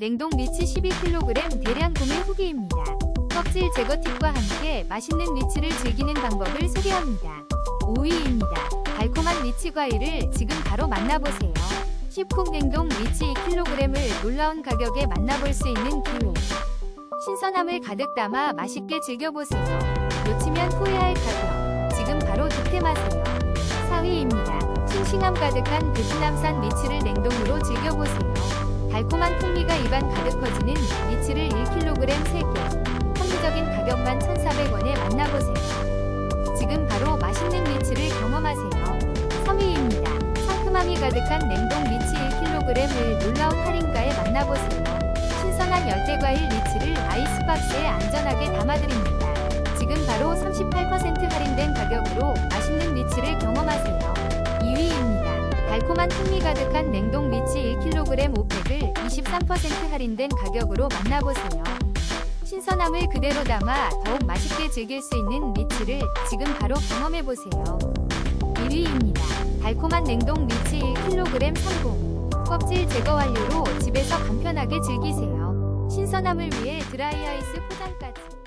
냉동 리치 12kg 대량 구매 후기입니다. 껍질 제거 팁과 함께 맛있는 리치를 즐기는 방법을 소개합니다. 5위입니다. 달콤한 리치 과일을 지금 바로 만나보세요. 씹콕 냉동 리치 2kg을 놀라운 가격에 만나볼 수 있는 기회. 신선함을 가득 담아 맛있게 즐겨보세요. 놓치면 후회할 가격. 지금 바로 득템하세요. 4위입니다. 싱싱함 가득한 베트남산 리치를 냉동으로 즐겨보세요. 달콤한 풍미가 입안 가득 퍼지는 리치를 1kg 3개. 합리적인 가격만 1,400원에 만나보세요. 지금 바로 맛있는 리치를 경험하세요. 3위입니다. 상큼함이 가득한 냉동 리치 1kg을 놀라운 할인가에 만나보세요. 신선한 열대과일 리치를 아이스박스에 안전하게 담아드립니다. 지금 바로 38% 달콤한 풍미 가득한 냉동 리치 1kg 5팩을 23% 할인된 가격으로 만나보세요. 신선함을 그대로 담아 더욱 맛있게 즐길 수 있는 리치를 지금 바로 경험해보세요. 1위입니다. 달콤한 냉동 리치 1kg 30. 껍질 제거 완료로 집에서 간편하게 즐기세요. 신선함을 위해 드라이아이스 포장까지.